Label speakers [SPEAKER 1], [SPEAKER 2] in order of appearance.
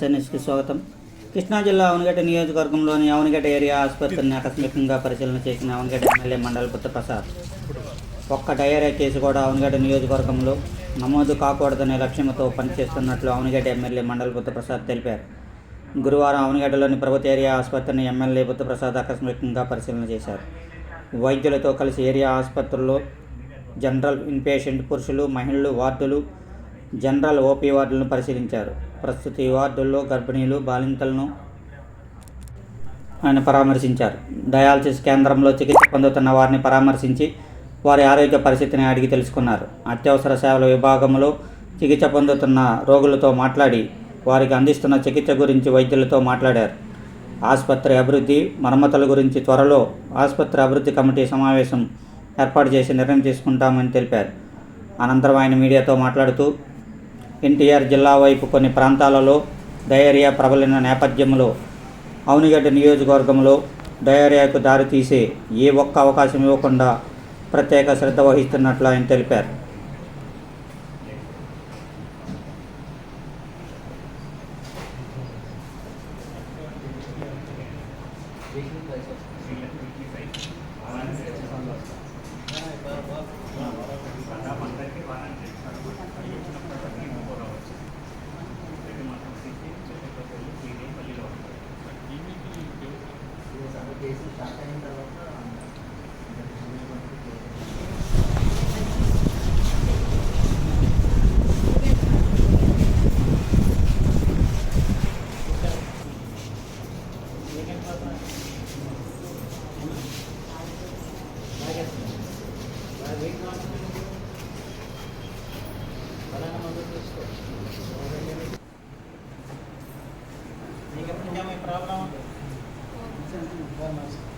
[SPEAKER 1] ఎస్ఎన్ఎస్కి స్వాగతం. కృష్ణా జిల్లా అవనగడ్డ నియోజకవర్గంలోని అవనగడ్డ ఏరియా ఆసుపత్రిని ఆకస్మికంగా పరిశీలన చేసిన అవనగడ్డ ఎమ్మెల్యే మండల ప్రసాద్ ఒక్క డయేరియా కేసు కూడా అవనగడ్డ నియోజకవర్గంలో నమోదు కాకూడదనే లక్ష్యంతో పనిచేస్తున్నట్లు అవనగడ్డ ఎమ్మెల్యే మండల ప్రసాద్ తెలిపారు. గురువారం అవనగడ్డలోని ప్రభుత్వ ఏరియా ఆసుపత్రిని ఎమ్మెల్యే ప్రసాద్ ఆకస్మికంగా పరిశీలన చేశారు. వైద్యులతో కలిసి ఏరియా ఆసుపత్రుల్లో జనరల్ ఇన్పేషెంట్ పురుషులు మహిళలు వార్డులు జనరల్ ఓపీ వార్డులను పరిశీలించారు. ప్రస్తుత ఈ వార్డుల్లో గర్భిణీలు బాలింతలను ఆయన పరామర్శించారు. డయాలసిస్ కేంద్రంలో చికిత్స పొందుతున్న వారిని పరామర్శించి వారి ఆరోగ్య పరిస్థితిని అడిగి తెలుసుకున్నారు. అత్యవసర సేవల విభాగంలో చికిత్స పొందుతున్న రోగులతో మాట్లాడి వారికి అందిస్తున్న చికిత్స గురించి వైద్యులతో మాట్లాడారు. ఆసుపత్రి అభివృద్ధి మరమ్మతుల గురించి త్వరలో ఆసుపత్రి అభివృద్ధి కమిటీ సమావేశం ఏర్పాటు చేసి నిర్ణయం తీసుకుంటామని తెలిపారు. అనంతరం ఆయన మీడియాతో మాట్లాడుతూ ఎన్టీఆర్ జిల్లా వైపు కొన్ని ప్రాంతాలలో డయేరియా ప్రబలిన నేపథ్యంలో అవునిగడ్డ నియోజకవర్గంలో డయేరియాకు దారితీసే ఏ ఒక్క అవకాశం ఇవ్వకుండా ప్రత్యేక శ్రద్ధ వహిస్తున్నట్లు ఆయన తెలిపారు. Problem están triunfando.